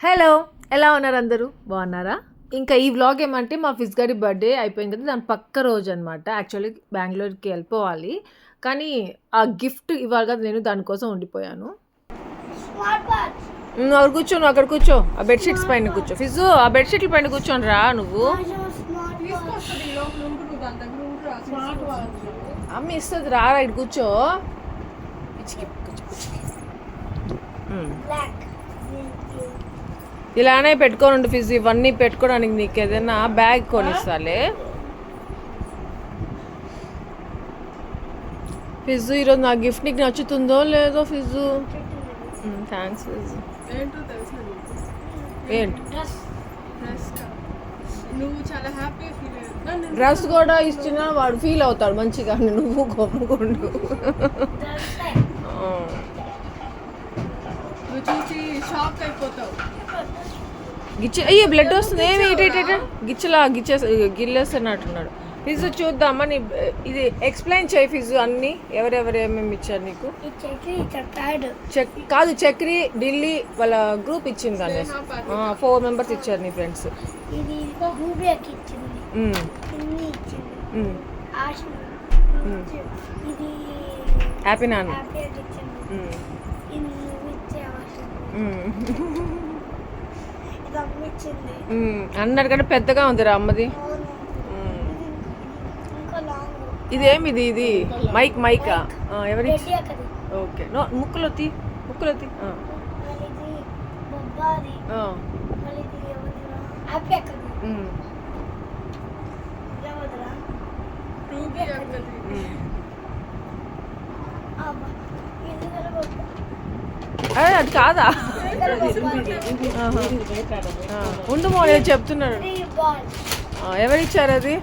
Hello ఎలా ఉన్నారు అందరూ? బాగున్నారా? ఇంకా ఈ వ్లాగ్ ఏమంటే మా ఫిజ్ గారి బర్త్డే అయిపోయింది కదా దాని పక్క రోజు అనమాట యాక్చువల్లీ బెంగళూరుకి వెళ్ళిపోవాలి. కానీ ఆ గిఫ్ట్ ఇవ్వాలి కదా నేను దానికోసం ఉండిపోయాను. అక్కడ కూర్చో నువ్వు అక్కడ కూర్చో. ఆ బెడ్షీట్స్ పైన కూర్చో. ఫిజు ఆ బెడ్షీట్ల పైన కూర్చోని రా నువ్వు. అమ్మ ఇస్తుంది రా ఇక్కడ కూర్చో. పిచ్చికి, ఇలానే పెట్టుకొని ఉండు ఫిజ్ ఇవన్నీ పెట్టుకోవడానికి నీకు ఏదైనా బ్యాగ్ కొనిస్తాలే. ఫిజ్ ఈరోజు నా గిఫ్ట్ నీకు నచ్చుతుందో లేదో ఫిజు? థ్యాంక్స్ ఫిజ్. ఏంటో డ్రెస్ నువ్వు చాలా హ్యాపీగా ఫీల్ అయ్యావు. నన్ను డ్రెస్ కూడా ఇచ్చినా వాడు ఫీల్ అవుతాడు మంచిగా నువ్వు నువ్వు చూసి షాక్ అయిపోతావు. గిచ్చి అయ్యే బ్లడ్ వస్తుంది. ఏమి. గిచ్చలా గిచ్చేసి గిల్లేస్తున్నట్టున్నాడు. ఫిజు చూద్దామా నీ ఇది ఎక్స్ప్లెయిన్ చేయి ఫిజు అన్ని. ఎవరెవరు ఏమేమి ఇచ్చారు నీకు? చెక్ కాదు చక్రి ఢిల్లీ వాళ్ళ గ్రూప్ ఇచ్చింది దాన్ని ఫోర్ మెంబర్స్ ఇచ్చారు నీ ఫ్రెండ్స్ హ్యాపీ నాన్న ఉమ్. అన్నటికంటే పెద్దగా ఉందిరా అమ్మది. ఇదేమిది ఇది మైక్ మైకా? ఎవరి ఓకే. నో ముక్కులో తీ ముక్కులో తీ. ఆ, మళ్ళీ ఇది బొబ్బాది. ఆ, మళ్ళీ ఇది ఎవరిదిరా హ్యాపీ అక్కది. ఉమ్, ఎవరిదిరా? రూబీ అక్కది. ఉమ్. అబ్బా ఇది కదా బొబ్బా అదే అది కాదా? ఉండు నేను చెప్తున్నాడు. ఎవరిచ్చారు అది?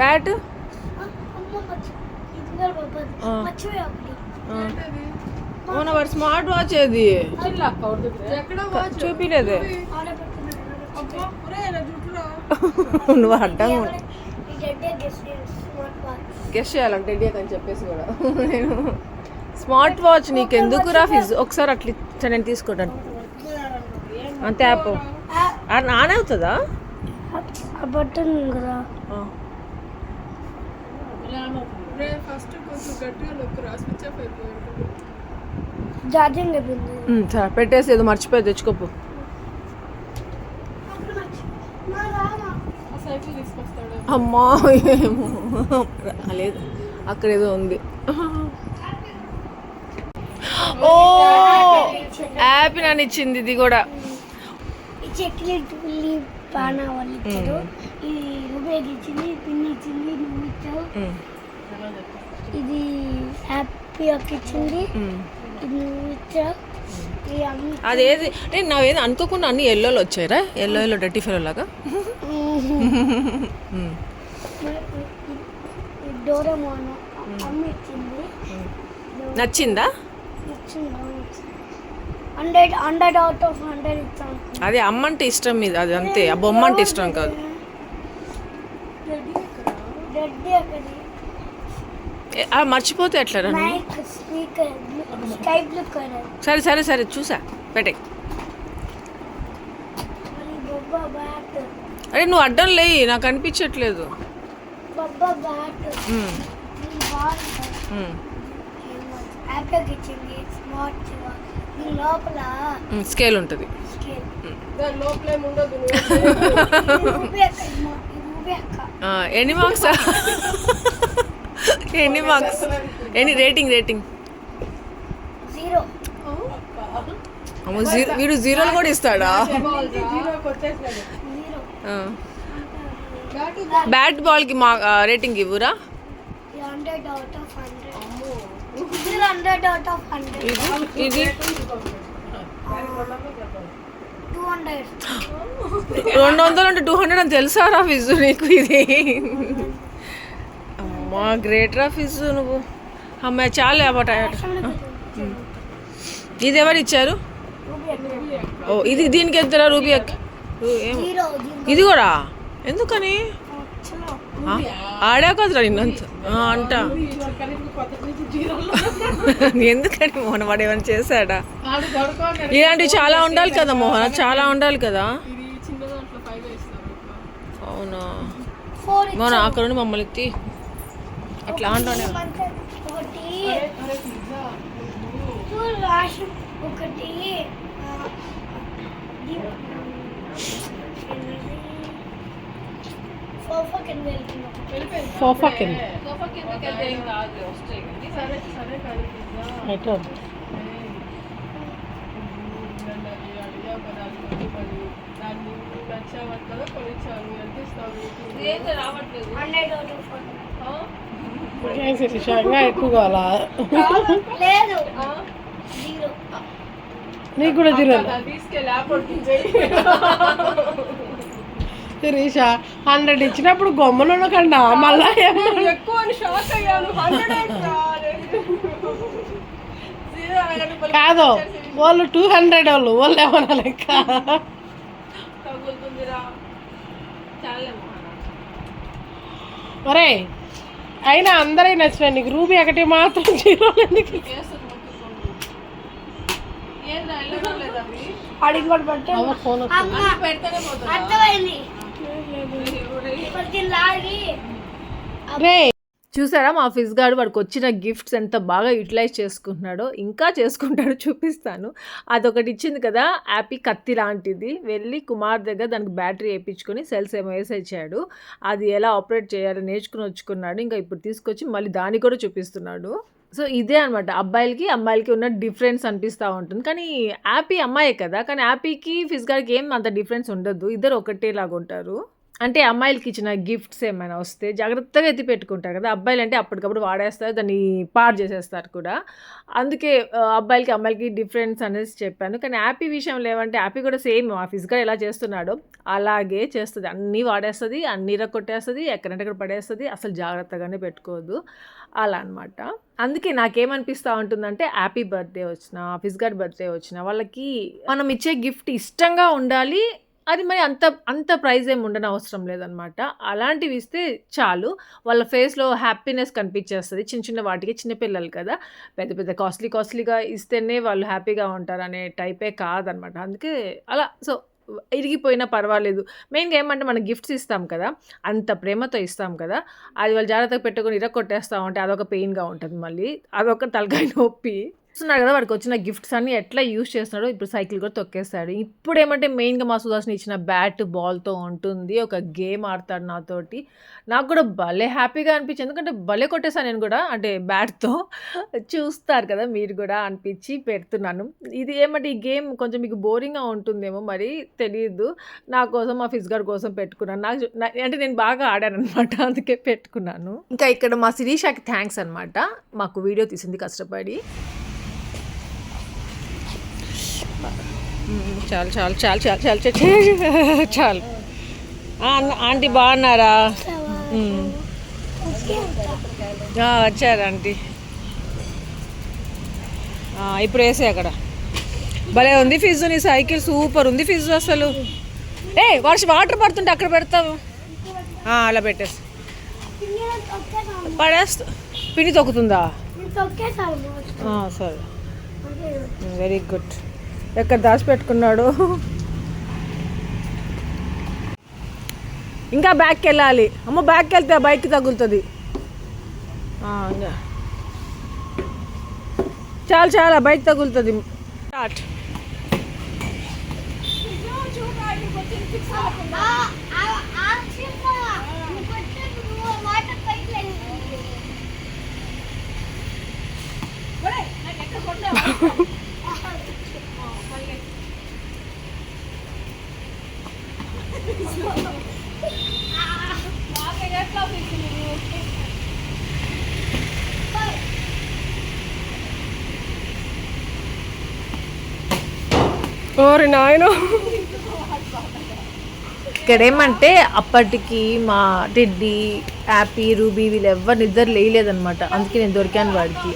బ్యాట్? వాడు స్మార్ట్ వాచ్ ఏది? చూపిలేదే. నువ్వు అడ్డంగా గెస్ట్ చేయాలంటే అని చెప్పేసి కూడా. నేను స్మార్ట్ వాచ్ నీకు ఎందుకురా ఫిజ్? ఒకసారి అట్లా ఇచ్చా నేను తీసుకుంటాను అంతే యాప్. నానే అవుతుందా? బటన్ కదా. రే ఛార్జింగ్ పెట్టేసి ఏదో మర్చిపోయి తెచ్చుకోపు. అమ్మా ఏమో. లేదు అక్కడ ఏదో ఉంది. ఓ! యాప్ నన్ను ఇచ్చింది ఇది కూడా. చెక్లెట్ పానా వాళ్ళు ఇచ్చారు. ఈ రూపాయికి ఇచ్చింది పిన్ని ఇచ్చింది నువ్వు ఇచ్చావు. ఉమ్, ఇది హ్యాపీ ఒక ఇచ్చింది. ఉమ్. ఇది నువ్వు ఇచ్చావు. ఈ అమ్మ అదేది? నేను నావేది అనుకోకుండా అన్ని ఎల్లోలు వచ్చాయిరా? ఎల్లో ఎల్లో డర్టీ ఫెలో లాగా? నచ్చిందా? Hundred hundred out of hundred ఇచ్చాను అదే అమ్మ అంటే ఇష్టం మీద అది అంతే. ఆ బొమ్మ అంటే ఇష్టం కాదు. మర్చిపోతే ఎట్లా సరే సరే సరే చూసా. పెట్టే. అరే నువ్వు అడ్డం లేయి నాకు అనిపించట్లేదు. బ్యాట్ స్కేల్ ఉంటుంది. ఎన్ని మార్క్స్? ఎన్ని మార్క్స్? ఎన్ని? Rating rating. జీరో. అమ్మో జీరో వీడు జీరోలు కూడా ఇస్తాడా? బ్యాట్ బాల్కి మా రేటింగ్ ఇవ్వురా హండ్రెడ్ అవుట్ ఆఫ్ హండ్రెడ్ ఇది రెండు వందలు అంటే టూ హండ్రెడ్ అని తెలుసారా ఫిజు నీకు ఇది? అమ్మా గ్రేట్ రా ఫిజు నువ్వు. అమ్మాయి చాలే అబట ఇది ఎవరు ఇచ్చారు? ఓ ఇది దీనికి ఎంతరా రూబీ అక్క. రూ- ఏం- జీరో జీరో ఇది కూడా? ఎందుకని? చలో ఆడా కదరా నిన్నంత అంట. కానీ ఎందుకని మోహన్? వాడు ఏమైనా చేశాడా? ఇలాంటివి చాలా ఉండాలి కదా మోహన్ చాలా ఉండాలి కదా. అవునా? మోహన్ అక్కడ నుండి మమ్మల్ని ఎత్తి. అట్లా అంటానే ఒకటి సోఫా కింద సోఫా కింద ఇంకా ఎక్కువ కావాలా? నీకు కూడా జీరో తీసుకెళ్ళి శిరీష హండ్రెడ్ ఇచ్చినప్పుడు గొమ్మలు కన్నా మళ్ళా ఎక్కువ షాక్ అయ్యాను. కాదు వాళ్ళు టూ హండ్రెడ్ వాళ్ళు వాళ్ళు ఏమన్నా లెక్క? ఒరే అయినా అందరూ నచ్చినాయి. నీకు రూబీ ఒకటి మాత్రం జీరో ఎందుకు అడిగి కూడా పెట్టాను ఫోన్ అర్థమైంది. రే చూసారా మా ఫిజ్ గారు వాడికి వచ్చిన గిఫ్ట్స్ ఎంత బాగా యూటిలైజ్ చేసుకుంటున్నాడో ఇంకా చేసుకుంటాడో చూపిస్తాను. అదొకటి ఇచ్చింది కదా యాపీ కత్తి లాంటిది. వెళ్ళి కుమార్ దగ్గర దానికి బ్యాటరీ వేయించుకొని సెల్స్ ఏమో వేసేసాడు అది ఎలా ఆపరేట్ చేయాలో నేర్చుకుని వచ్చుకున్నాడు. ఇంకా ఇప్పుడు తీసుకొచ్చి మళ్ళీ దాన్ని కూడా చూపిస్తున్నాడు. సో ఇదే అనమాట అబ్బాయిలకి అమ్మాయిలకి ఉన్న డిఫరెన్స్ అనిపిస్తూ ఉంటుంది. కానీ యాపీ అమ్మాయే కదా. కానీ యాపీకి ఫిజ్ గారికి ఏం అంత డిఫరెన్స్ ఉండదు. ఇద్దరు ఒకటేలాగా ఉంటారు అంటే అమ్మాయిలకి ఇచ్చిన గిఫ్ట్స్ ఏమైనా వస్తే జాగ్రత్తగా ఎత్తి పెట్టుకుంటారు కదా. అబ్బాయిలు అంటే అప్పటికప్పుడు వాడేస్తారు దాన్ని పాడు చేసేస్తారు కూడా. అందుకే అబ్బాయిలకి అమ్మాయిలకి డిఫరెన్స్ అనేసి చెప్పాను. కానీ హ్యాపీ విషయంలో ఏమంటే హ్యాపీ కూడా సేమ్ ఆఫీస్గా ఎలా చేస్తున్నాడో అలాగే చేస్తుంది. అన్నీ వాడేస్తుంది అన్నీ కొట్టేస్తుంది ఎక్కడంటే పడేస్తుంది. అసలు జాగ్రత్తగానే పెట్టుకోదు. అలా అనమాట అందుకే నాకేమనిపిస్తూ ఉంటుందంటే హ్యాపీ బర్త్డే వచ్చిన ఆఫీస్ గార్డ్ బర్త్డే వచ్చిన వాళ్ళకి మనం ఇచ్చే గిఫ్ట్ ఇష్టంగా ఉండాలి అది మరి అంత అంత ప్రైజ్ ఏమి ఉండని అవసరం లేదనమాట. అలాంటివి ఇస్తే చాలు. వాళ్ళ ఫేస్లో హ్యాపీనెస్ కనిపించేస్తుంది. చిన్న చిన్న వాటికి చిన్నపిల్లలు కదా. పెద్ద పెద్ద కాస్ట్లీ కాస్ట్లీగా ఇస్తేనే వాళ్ళు హ్యాపీగా ఉంటారు అనే టైపే కాదనమాట. అందుకే అలా సో ఇరిగిపోయినా పర్వాలేదు. మెయిన్గా ఏమంటే మనం గిఫ్ట్స్ ఇస్తాం కదా. అంత ప్రేమతో ఇస్తాం కదా. అది వాళ్ళు జాగ్రత్తగా పెట్టుకొని ఇరగొట్టేస్తా ఉంటే అదొక పెయిన్గా ఉంటుంది మళ్ళీ. అదొక తలకాయ నొప్పి. చూస్తున్నారు కదా వాడికి వచ్చిన గిఫ్ట్స్ అన్ని ఎట్లా యూస్ చేస్తున్నాడో ఇప్పుడు సైకిల్ కూడా తొక్కేస్తాడు. ఇప్పుడు ఏమంటే మెయిన్గా మా సుదర్శన్ ఇచ్చిన బ్యాట్ బాల్తో ఉంటుంది ఒక గేమ్ ఆడతాడు నాతోటి. నాకు కూడా భలే హ్యాపీగా అనిపించింది. ఎందుకంటే భలే కొట్టేశాను నేను కూడా అంటే బ్యాట్తో. చూస్తారు కదా మీరు కూడా అనిపించి పెడుతున్నాను. ఇది ఏమంటే ఈ గేమ్ కొంచెం మీకు బోరింగ్గా ఉంటుందేమో మరి తెలియదు నా కోసం మా ఫిజ్ గార్డ్ కోసం పెట్టుకున్నాను. నాకు అంటే నేను బాగా ఆడాను అనమాట అందుకే పెట్టుకున్నాను. ఇంకా ఇక్కడ మా శిరీషాకి థ్యాంక్స్ అనమాట మాకు వీడియో తీసింది కష్టపడి. చాలు చాలు చాలు చాలు చాలు చాలు చాలు ఆంటీ బాగున్నారా? వచ్చారు ఆంటీ. ఇప్పుడు వేసే అక్కడ. భలే ఉంది ఫిజు నీ సైకిల్ సూపర్ ఉంది ఫిజు అసలు. ఏ వర్షం వాటర్ పడుతుంటే అక్కడ పెడతావు? అలా పెట్టేసి. పడేస్తా. పిండి తొక్కుతుందా? సరే. వెరీ గుడ్ ఎక్కడ దాచిపెట్టుకున్నాడు? ఇంకా బ్యాక్కి వెళ్ళాలి అమ్మ బ్యాక్కి వెళ్తే ఆ బైక్ తగులుతుంది. ఆ, ఇంకా. చాలు చాలా బైక్ తగులుతుంది. స్టార్ట్ ఓరి నాయన ఇక్కడ ఏమంటే అప్పటికి మా టెడ్డీ హ్యాపీ రూబీ వీళ్ళు ఎవరు నిద్ర లేదనమాట అందుకే నేను దొరికాను వాడికి.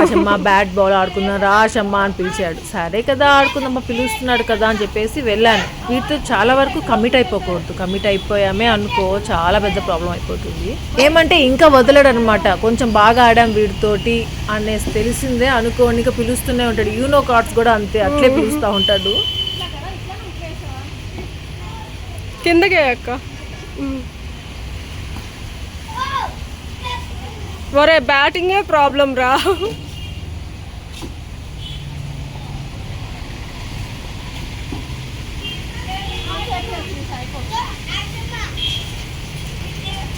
ఆశమ్మ బ్యాట్ బాల్ ఆడుకుందాం రా ఆశమ్మ అని పిలిచాడు. సరే కదా ఆడుకుందమ్మ పిలుస్తున్నాడు కదా అని చెప్పేసి వెళ్ళాను. వీటితో చాలా వరకు కమిట్ అయిపోకూడదు. కమిట్ అయిపోయామే అనుకో చాలా పెద్ద ప్రాబ్లం అయిపోతుంది. ఏమంటే ఇంకా వదలడు అనమాట కొంచెం బాగా ఆడాం వీడితోటి అనేసి తెలిసిందే అనుకోని ఇంకా పిలుస్తూనే ఉంటాడు. యూనో కార్డ్స్ కూడా అంతే అట్లే పిలుస్తూ ఉంటాడు. కిందకే అక్క. ఒరే బ్యాటింగే ప్రాబ్లం రా.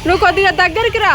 నువ్వు కొద్దిగా దగ్గరికి రా.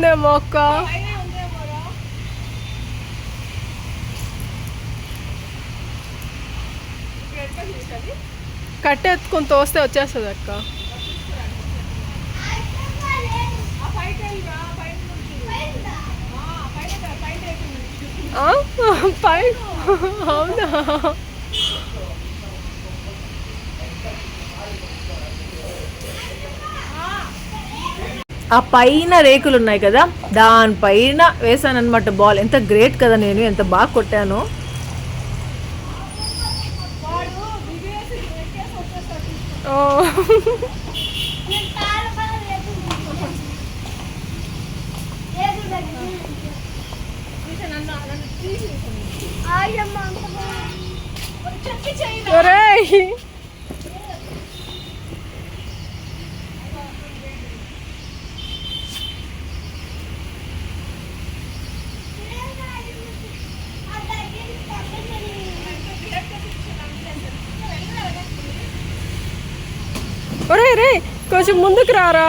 స్ట్రక్ అయిందేమో అక్క కట్టెత్తుకొని తోస్తే వచ్చేస్తుంది అక్క. ఆ? పై అవునా? ఆ పైన రేకులు ఉన్నాయి కదా దానిపైన వేసాను అనమాట బాల్. ఎంత గ్రేట్ కదా నేను ఎంత బాగా కొట్టాను. ఓ. ఒరేయ్. కొంచెం ముందుకు రారా.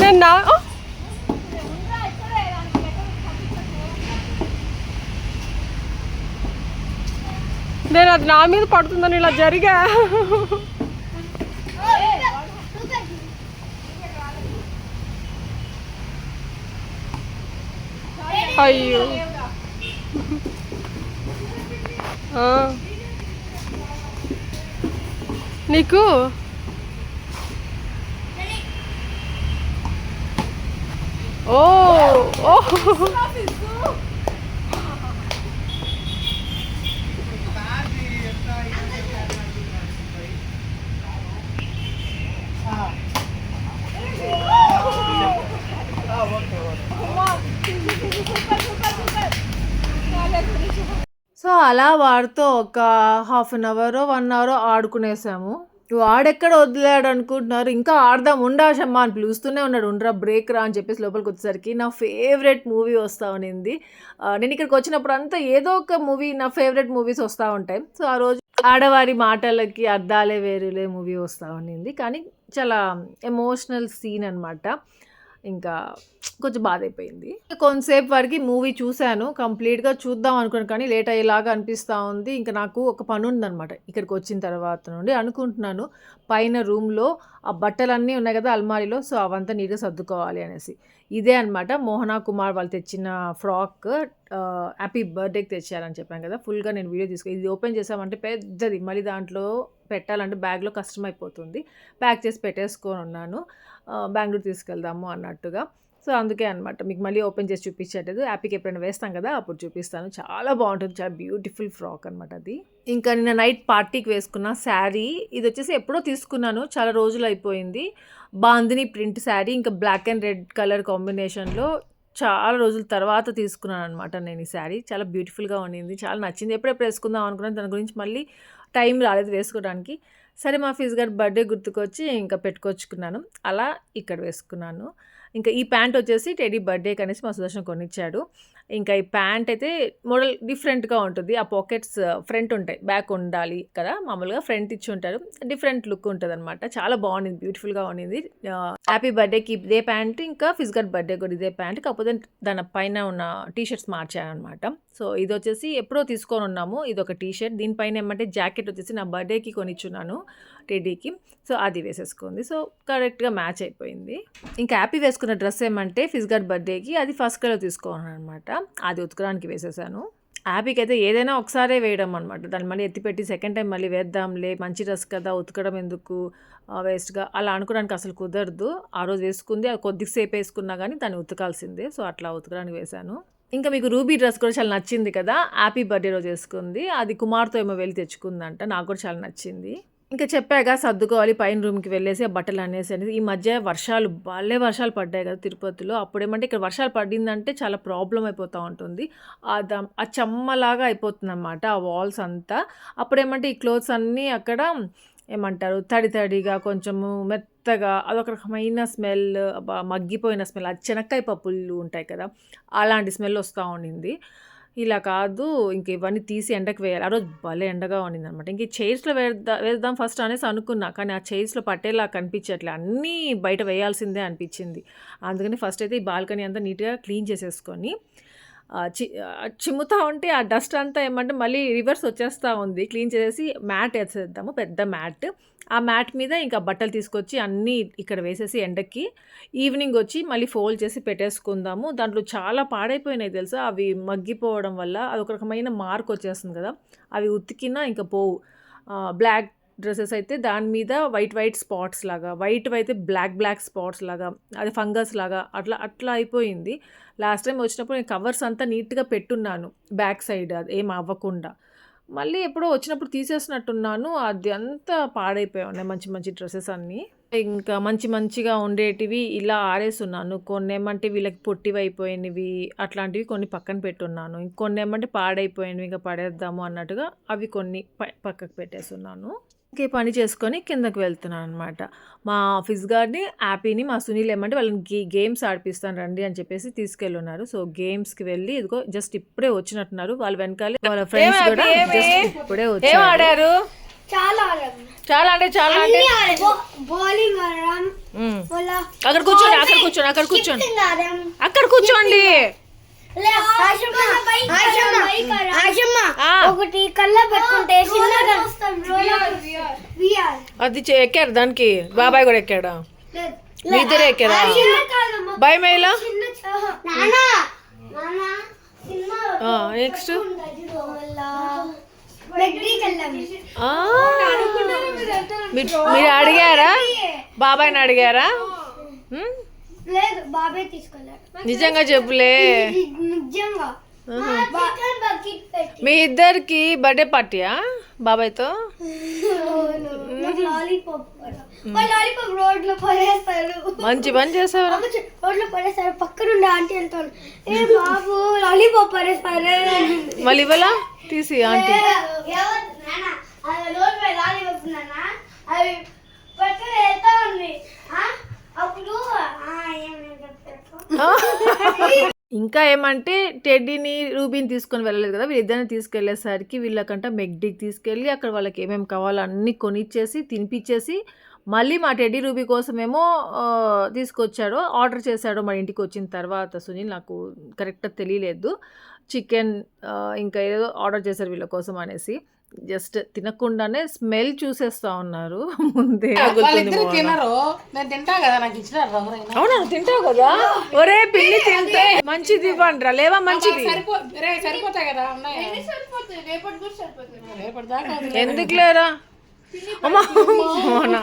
నేను నా నేను అది నా మీద పడుతుందని ఇలా జరిగా. అయ్యో ఆ. నీకు ఓ ఓ అలా వాడితో ఒక half an hour one hour ఆడుకునేసాము. వాడెక్కడ వదిలాడు అనుకుంటున్నారు ఇంకా ఆడదాం ఉండాశమ్మ అని పిలుస్తూనే ఉన్నాడు. ఉండరా బ్రేక్ రా అని చెప్పేసి లోపలికి వచ్చేసరికి నా ఫేవరెట్ మూవీ వస్తూ ఉండింది నేను ఇక్కడికి వచ్చినప్పుడు అంతా ఏదో ఒక మూవీ నా ఫేవరెట్ మూవీస్ వస్తూ ఉంటాయి. సో ఆ రోజు ఆడవారి మాటలకి అర్థాలే వేరులే మూవీ వస్తూ ఉండింది కానీ చాలా ఎమోషనల్ సీన్ అనమాట ఇంకా కొంచెం బాధ అయిపోయింది కొంతసేపు వరకు మూవీ చూశాను. కంప్లీట్గా చూద్దాం అనుకున్నాను కానీ లేట్ అయ్యేలాగా అనిపిస్తూ ఉంది. ఇంకా నాకు ఒక పని ఉందనమాట ఇక్కడికి వచ్చిన తర్వాత నుండి అనుకుంటున్నాను. పైన రూమ్లో ఆ బట్టలన్నీ ఉన్నాయి కదా అల్మారీలో సో అవంతా నీట్గా సర్దుకోవాలి అనేసి. ఇదే అనమాట మోహనా కుమార్ వాళ్ళు తెచ్చిన ఫ్రాక్. హ్యాపీ బర్త్డేకి తెచ్చారని చెప్పాను కదా! ఫుల్గా నేను వీడియో తీసుకో ఇది ఓపెన్ చేసామంటే పెద్దది. మళ్ళీ దాంట్లో పెట్టాలంటే బ్యాగ్లో కష్టం అయిపోతుంది. ప్యాక్ చేసి పెట్టేసుకొని ఉన్నాను. బెంగళూరు తీసుకెళ్దాము అన్నట్టుగా. సో అందుకే అనమాట మీకు మళ్ళీ ఓపెన్ చేసి చూపించట్లేదు హ్యాపీకి ఎప్పుడైనా వేస్తాం కదా! అప్పుడు చూపిస్తాను. చాలా బాగుంటుంది. చాలా బ్యూటిఫుల్ ఫ్రాక్ అనమాట అది. ఇంకా నిన్న నైట్ పార్టీకి వేసుకున్న శారీ ఇది వచ్చేసి ఎప్పుడో తీసుకున్నాను. చాలా రోజులు అయిపోయింది. బాందిని ప్రింట్ శారీ ఇంకా బ్లాక్ అండ్ రెడ్ కలర్ కాంబినేషన్లో చాలా రోజుల తర్వాత తీసుకున్నాను అనమాట నేను ఈ శారీ. చాలా బ్యూటిఫుల్గా ఉండింది. చాలా నచ్చింది. ఎప్పుడెప్పుడు వేసుకుందాం అనుకున్నాను. దాని గురించి మళ్ళీ టైం రాలేదు వేసుకోవడానికి. సరే మా ఫీజు గారి బర్త్డే గుర్తుకొచ్చి ఇంకా పెట్టుకొచ్చుకున్నాను. అలా ఇక్కడ వేసుకున్నాను. ఇంకా ఈ ప్యాంట్ వచ్చేసి టెడీ బర్త్డే కనేసి మా సుదర్శన్ కొనిచ్చాడు. ఇంకా ఈ ప్యాంట్ అయితే మోడల్ డిఫరెంట్గా ఉంటుంది. ఆ పాకెట్స్ ఫ్రంట్ ఉంటాయి. బ్యాక్ ఉండాలి కదా మామూలుగా ఫ్రంట్ ఇచ్చి ఉంటారు. డిఫరెంట్ లుక్ ఉంటుంది అనమాట చాలా బాగుంది బ్యూటిఫుల్గా ఉండింది. హ్యాపీ బర్త్డేకి ఇదే ప్యాంట్ ఇంకా ఫిజికల్ బర్త్డే కూడా ఇదే ప్యాంట్. కాకపోతే దాని పైన ఉన్న టీషర్ట్స్ మార్చానమాట సో ఇది వచ్చేసి ఎప్పుడో తీసుకొని ఉన్నాము. ఇది ఒక టీషర్ట్. దీనిపైన ఏమంటే జాకెట్ వచ్చేసి నా బర్త్డేకి కొనిచ్చున్నాను టెడీకి సో అది వేసేసుకుంది. సో కరెక్ట్గా మ్యాచ్ అయిపోయింది. ఇంకా హ్యాపీ వేసుకున్న డ్రెస్ ఏమంటే ఫిజికల్ బర్త్డేకి అది ఫస్ట్ కలర్ తీసుకోను అనమాట అది ఉతకడానికి వేసేసాను. హ్యాపీకి అయితే ఏదైనా ఒకసారే వేయడం అనమాట దాన్ని మళ్ళీ ఎత్తిపెట్టి సెకండ్ టైం మళ్ళీ వేద్దాంలే మంచి డ్రెస్ కదా ఉతకడం ఎందుకు వేస్ట్గా అలా అనుకోవడానికి అసలు కుదరదు. ఆ రోజు వేసుకుంది అది కొద్దిసేపు వేసుకున్నా కానీ దాన్ని ఉతకాల్సిందే. సో అట్లా ఉతకడానికి వేశాను ఇంకా మీకు రూబీ డ్రెస్ కూడా చాలా నచ్చింది కదా హ్యాపీ బర్త్డే రోజు వేసుకుంది. అది కుమార్తో ఏమో వెళ్ళి తెచ్చుకుందంట నాకు కూడా చాలా నచ్చింది. ఇంకా చెప్పాక సర్దుకోవాలి పైన రూమ్కి వెళ్ళేసి ఆ బట్టలు అనేసి అనేది ఈ మధ్య వర్షాలు భలే వర్షాలు పడ్డాయి కదా తిరుపతిలో. అప్పుడు ఏమంటే ఇక్కడ వర్షాలు పడిందంటే చాలా ప్రాబ్లం అయిపోతూ ఉంటుంది. ఆ దమ్ ఆ చెమ్మలాగా అయిపోతుంది అనమాట ఆ వాల్స్ అంతా. అప్పుడు ఏమంటే ఈ క్లోత్స్ అన్నీ అక్కడ ఏమంటారు తడి తడిగా కొంచెము మెత్తగా అదొక రకమైన స్మెల్ మగ్గిపోయిన స్మెల్. అది చెనక్కాయ పప్పులు ఉంటాయి కదా అలాంటి స్మెల్ వస్తూ ఉండింది. ఇలా కాదు ఇంక ఇవన్నీ తీసి ఎండకు వేయాలి. ఆ రోజు భలే ఎండగా ఉండింది అనమాట ఇంక ఈ చైర్స్లో వేద్దా వేద్దాం ఫస్ట్ అనేసి అనుకున్నా కానీ ఆ చైర్స్లో పట్టేలా కనిపించట్లే. అన్నీ బయట వేయాల్సిందే అనిపించింది. అందుకని ఫస్ట్ అయితే ఈ బాల్కనీ అంతా నీట్గా క్లీన్ చేసేసుకొని చి చిమ్ముతూ చిమ్ముతా ఉంటే ఆ డస్ట్ అంతా ఏమంటే మళ్ళీ రివర్స్ వచ్చేస్తూ ఉంది. క్లీన్ చేసేసి మ్యాట్ వేసేద్దాము పెద్ద మ్యాట్. ఆ మ్యాట్ మీద ఇంకా బట్టలు తీసుకొచ్చి అన్నీ ఇక్కడ వేసేసి ఎండకి ఈవినింగ్ వచ్చి మళ్ళీ ఫోల్డ్ చేసి పెట్టేసుకుందాము. దాంట్లో చాలా పాడైపోయినాయి తెలుసా? అవి మగ్గిపోవడం వల్ల అది ఒక రకమైన మార్క్ వచ్చేస్తుంది కదా? అవి ఉతికినా ఇంకా పోవు. బ్లాక్ డ్రెస్సెస్ అయితే దాని మీద వైట్ వైట్ స్పాట్స్ లాగా వైట్ అయితే బ్లాక్ బ్లాక్ స్పాట్స్ లాగా అది ఫంగస్ లాగా అట్లా అట్లా అయిపోయింది. లాస్ట్ టైం వచ్చినప్పుడు నేను కవర్స్ అంతా నీట్గా పెట్టున్నాను బ్యాక్ సైడ్ అది ఏం అవ్వకుండా. మళ్ళీ ఎప్పుడో వచ్చినప్పుడు తీసేసినట్టున్నాను. అది అంతా పాడైపోయి ఉన్నాయి మంచి మంచి డ్రెస్సెస్ అన్నీ. ఇంకా మంచి మంచిగా ఉండేటివి ఇలా ఆరేస్తున్నాను కొన్ని ఏమంటే వీళ్ళకి పొట్టివి అయిపోయినవి అట్లాంటివి కొన్ని పక్కన పెట్టున్నాను. ఇంకొన్ని ఏమంటే పాడైపోయినవి ఇంకా పడేద్దాము అన్నట్టుగా అవి కొన్ని ప- పక్కకు పెట్టేస్తున్నాను ఇంకే పని చేసుకొని కిందకి వెళ్తున్నాను అనమాట మా ఆఫీస్ గారిని హ్యాపీని మా సునీల్ ఏమంటే వాళ్ళని గే గేమ్స్ ఆడిపిస్తాను రండి అని చెప్పేసి తీసుకెళ్ళున్నారు. సో గేమ్స్కి వెళ్ళి ఇదిగో జస్ట్ ఇప్పుడే వచ్చినట్టున్నారు. వాళ్ళ వెనకాలే వాళ్ళ ఫ్రెండ్స్ కూడా ఇప్పుడే వచ్చారు. ఆడారు? చాలా చాలా అంటే చాలా అంటే బౌలింగ్ అక్కడ కూర్చోండి అక్కడ కూర్చోండి అక్కడ కూర్చోండి. అక్కడ కూర్చోండి. ఒకటి కళ్ళ అది చే- ఎక్కారు దానికి. బాబాయ్ కూడా ఎక్కాడా? మీ ఇద్దరే ఎక్కారా? నానా? సినిమా నెక్స్ట్ మీరు అడిగారా? బాబాయ్ని అడిగారా? లేదు బాబాయ్ తీసుకెళ్ళాడు. నిజంగా చెప్పులే. నిజంగా. మీ ఇద్దరికి బర్త్డే పార్టీయా బాబాయ్తో? మంచి పని చేసావరా. రోడ్లో పడేస్తారు. పక్కనుండి ఆంటీ వెళ్తాను ఏ బాబు లాలీపాప్ పడేస్తారు మళ్ళీ ఇవ్వలా? తీసి ఆంటీ. అవి పక్కన వెళ్తా ఉంది. ఇంకా ఏమంటే టెడ్డీని రూబీని తీసుకొని వెళ్ళలేదు కదా వీళ్ళిద్దరిని తీసుకెళ్ళేసరికి వీళ్ళకంట మెగ్డికి తీసుకెళ్ళి అక్కడ వాళ్ళకి ఏమేమి కావాలో అన్నీ కొనిచ్చేసి తినిపించేసి మళ్ళీ మా టెడ్డీ రూబీ కోసమేమో తీసుకొచ్చాడో తీసుకొచ్చాడు ఆర్డర్ చేశాడు మా ఇంటికి వచ్చిన తర్వాత సునీల్ నాకు కరెక్ట్గా తెలియలేదు. చికెన్ ఇంకా ఏదో ఆర్డర్ చేశారు వీళ్ళ కోసం అనేసి. జస్ట్ తినకుండానే స్మెల్ చూసేస్తా ఉన్నారు. ముందే తినరు. నేను తింటా కదా నాకు ఇచ్చినారు ఎవరైనా అవునా? తింటావు కదా? ఒరే పిల్లి తింటే మంచిది ఇవ్వండిరా. లేవా మంచిది. సరిపో రే సరిపోతాయి కదా ఉన్నాయి? సరిపోతుంది రేపటి కూడా సరిపోతుంది రేపటి దాకా వదిలే. ఎందుకు లేరా అమ్మా మోహన.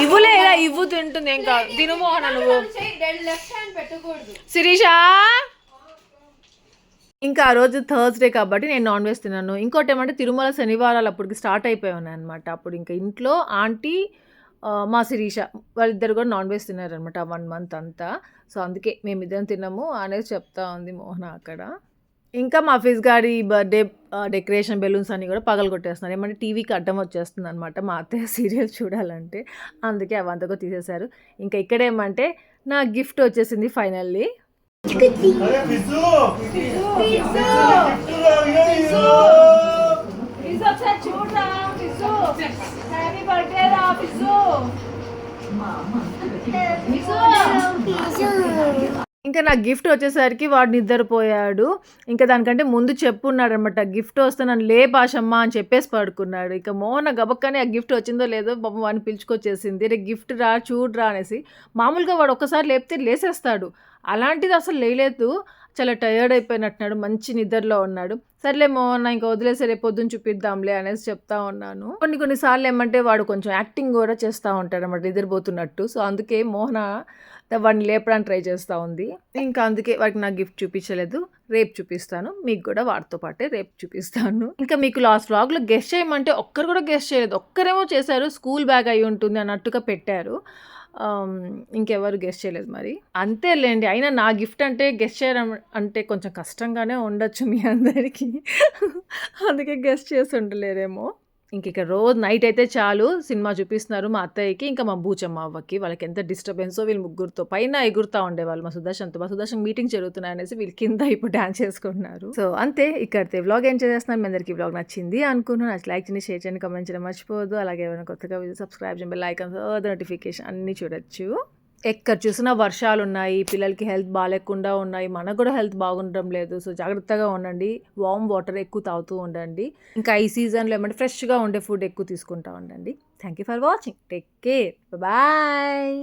ఇవ్వులేరా ఇవ్వు తింటుంది ఏం కాదు. తిను మోహన నువ్వు. లెఫ్ట్ హ్యాండ్ పెట్టకూడదు. శిరీష! ఇంకా ఆ రోజు థర్స్డే కాబట్టి నేను నాన్ వెజ్ తిన్నాను ఇంకోటి ఏమంటే తిరుమల శనివారాలు అప్పటికి స్టార్ట్ అయిపోయి ఉన్నాయి అనమాట అప్పుడు ఇంకా ఇంట్లో ఆంటీ మా శిరీష వాళ్ళిద్దరు కూడా నాన్ వెజ్ తిన్నారనమాట వన్ మంత్ అంతా. సో అందుకే మేమిద్దరం తిన్నాము అనేది చెప్తా ఉంది మోహన అక్కడ. ఇంకా మా ఫిజ్ గారి బర్త్డే డెకరేషన్ బెలూన్స్ అన్నీ కూడా పగలు కొట్టేస్తున్నారు. ఏమంటే టీవీకి అడ్డం వచ్చేస్తుంది అనమాట మా అత్తయ్య సీరియల్ చూడాలంటే. అందుకే అవంతగా తీసేశారు. ఇంకా ఇక్కడేమంటే నా గిఫ్ట్ వచ్చేసింది ఫైనల్లీ. ఇంకా నా గిఫ్ట్ వచ్చేసరికి వాడు నిద్రపోయాడు. ఇంకా దానికంటే ముందు చెప్పున్నాడు అనమాట గిఫ్ట్ వస్తే నన్ను లే భాషమ్మ అని చెప్పేసి పడుకున్నాడు. ఇక మోహన గబక్కనే ఆ గిఫ్ట్ వచ్చిందో లేదో బాబు వాడిని పిలుచుకొచ్చేసింది. రే గిఫ్ట్ రా చూడరా అనేసి. మామూలుగా వాడు ఒక్కసారి లేపితే లేసేస్తాడు. అలాంటిది అసలు లేలేదు చాలా టయర్డ్ అయిపోయినట్టున్నాడు మంచి నిద్రలో ఉన్నాడు. సర్లే మోహన ఇంకా వదిలేసి రేపు పొద్దున్న చూపిద్దాంలే అనేసి చెప్తా ఉన్నాను. కొన్ని కొన్నిసార్లు ఏమంటే వాడు కొంచెం యాక్టింగ్ కూడా చేస్తూ ఉంటాడు అనమాట నిద్రపోతున్నట్టు. సో అందుకే మోహన వాడిని లేపడానికి ట్రై చేస్తూ ఉంది. ఇంకా అందుకే వాడికి నాకు గిఫ్ట్ చూపించలేదు. రేపు చూపిస్తాను. మీకు కూడా వాడితో పాటే రేపు చూపిస్తాను. ఇంకా మీకు లాస్ట్ వ్లాగ్లో గెస్ట్ చేయమంటే ఒక్కరు కూడా గెస్ట్ చేయలేదు. ఒక్కరేమో చేశారు. స్కూల్ బ్యాగ్ అయి ఉంటుంది అన్నట్టుగా పెట్టారు. ఇంకెవరు గెస్ట్ చేయలేదు మరి. అంతేలేండి అయినా నా గిఫ్ట్ అంటే గెస్ట్ చేయడం అంటే కొంచెం కష్టంగానే ఉండొచ్చు మీ అందరికీ. అందుకే గెస్ట్ చేసి ఉండలేరేమో. ఇంక ఇక రోజు నైట్ అయితే చాలు సినిమా చూపిస్తున్నారు మా అత్తయ్యకి ఇంకా మా బూచమ్మ అవ్వకి. వాళ్ళకి ఎంత డిస్టర్బెన్సో వీళ్ళు ముగ్గురుతో పైన ఎగురుతూ ఉండేవాళ్ళు మా సుదర్శన్తో మా సుదర్శన్ మీటింగ్ జరుగుతున్నాయి అనేసి వీళ్ళు కింద ఇప్పుడు డాన్స్ చేసుకుంటున్నారు. సో అంతే ఇక్కడ వ్లాగ్ ఏం చేస్తున్నాను మీ అందరికీ వ్లాగ్ నచ్చింది అనుకున్నాను నచ్చి లైక్ చేయండి షేర్ చేయండి కమెంట్ చేయడం మర్చిపోవద్దు. అలాగే ఏమైనా కొత్తగా సబ్స్క్రైబ్ చేయండి లైక్ నోటిఫికేషన్ అన్నీ చూడొచ్చు. ఎక్కడ చూసినా వర్షాలు ఉన్నాయి పిల్లలకి హెల్త్ బాగాలేకుండా ఉన్నాయి మనకు కూడా హెల్త్ బాగుండడం లేదు. సో జాగ్రత్తగా ఉండండి. వామ్ వాటర్ ఎక్కువ తాగుతూ ఉండండి. ఇంకా ఈ సీజన్లో ఏమంటే ఫ్రెష్గా ఉండే ఫుడ్ ఎక్కువ తీసుకుంటా ఉండండి. Thank you for watching. Take care. Bye.